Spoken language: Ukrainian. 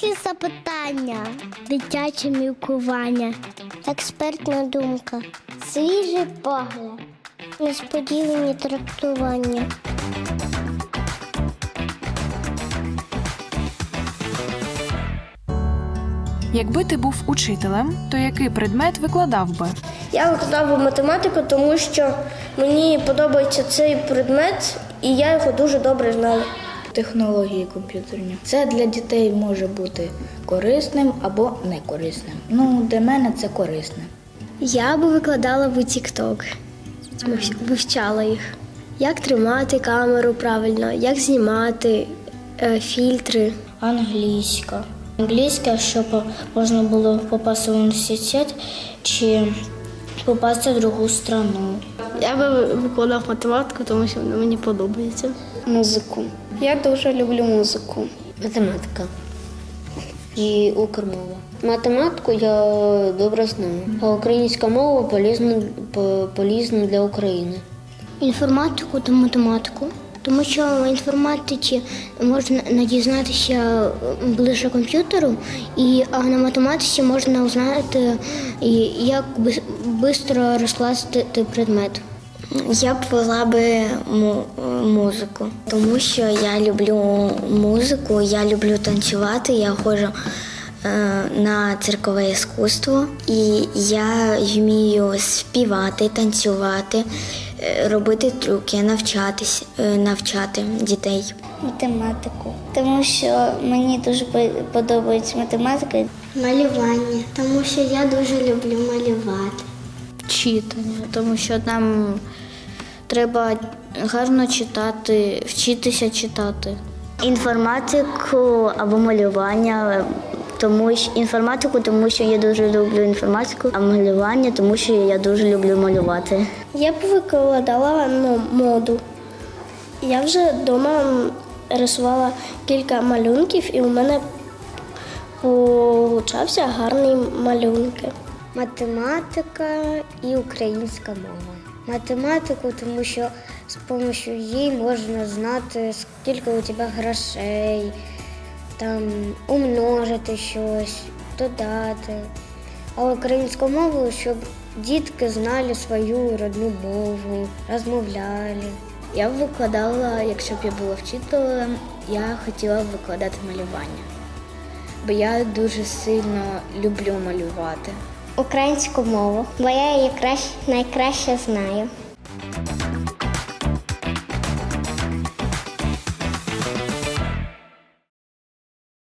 Дорослі запитання, дитяче мілкування, експертна думка, свіжий погляд, несподівані трактування. Якби ти був учителем, то який предмет викладав би? Я викладав би математику, тому що мені подобається цей предмет, і я його дуже добре знаю. Технології комп'ютерні. Це для дітей може бути корисним або не корисним. Ну, для мене це корисне. Я би викладала би TikTok, вивчала їх. Як тримати камеру правильно, як знімати е, фільтри. Англійська. Англійська, щоб можна було попасти в університет чи попасти в другу страну. Я би викладав математику, тому що вона мені подобається. Музику. Я дуже люблю музику. Математика і Укрмова. Математику я добре знаю, а українська мова полезна, по- полезна для України. Інформатику та математику. Тому що в інформатиці можна дізнатися ближче комп'ютеру, і а на математиці можна узнати, як швидко розкласти предмет. Я б вела би музику, тому що я люблю музику, я люблю танцювати, я ходжу е, на циркове іскусство, і я вмію співати, танцювати, е, робити трюки, навчатись, е, навчати дітей. Математику, тому що мені дуже подобається математика. Малювання, тому що я дуже люблю малювати. Читання, тому що нам треба гарно читати, вчитися читати. Інформатику або малювання, тому що інформатику, тому що я дуже люблю інформатику, а малювання, тому що я дуже люблю малювати. Я б викладала ну, моду. Я вже вдома рисувала кілька малюнків, і у мене получався гарний малюнки. Математика і українська мова. Математику, тому що з допомогою її можна знати, скільки у тебе грошей, там умножити щось, додати. А українську мову, щоб дітки знали свою родну мову, розмовляли. Я б викладала, якщо б я була вчителем, я хотіла б викладати малювання. Бо я дуже сильно люблю малювати. Українську мову, бо я її краще, найкраще знаю.